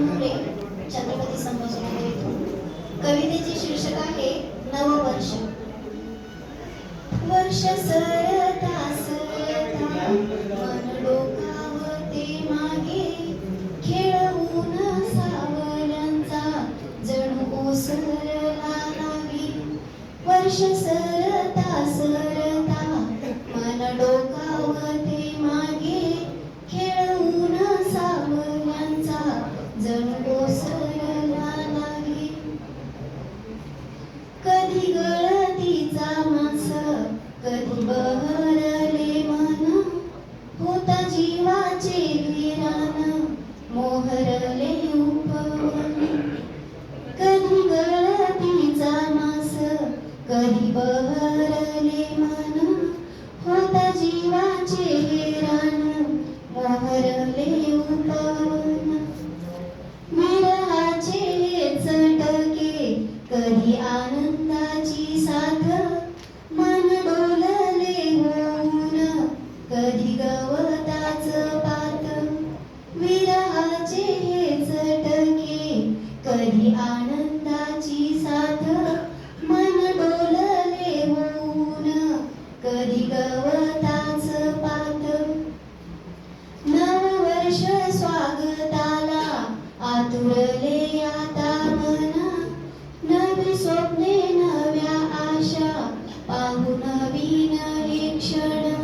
मोरे छत्रपती संभाजीनगर येथून. कवितेचे शीर्षक आहे नववर्ष. वर्ष सरता सरता मन डोकावते मागे. खेळवून सावल्यांचा जणू ओसरला नाही वर्ष सरता सरता कधी आनंदाची साथ. मन डोलले होऊन कधी गवताच पात. नववर्ष स्वागताला आतुरले आता मन. नवी स्वप्ने नव्या आशा पाहू नवीन हे क्षण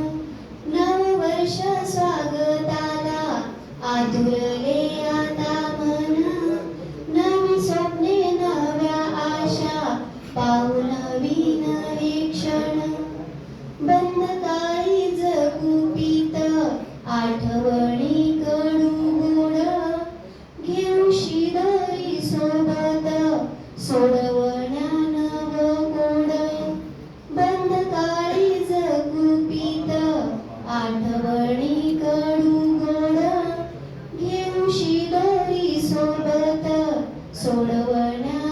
नववर्ष स्वागताला आतुरले सोबत सोडवण्या नव गोड बंद काळीज कुपित आठवणी कडू गोड घेऊ शिदरी सोबत सोडवण्या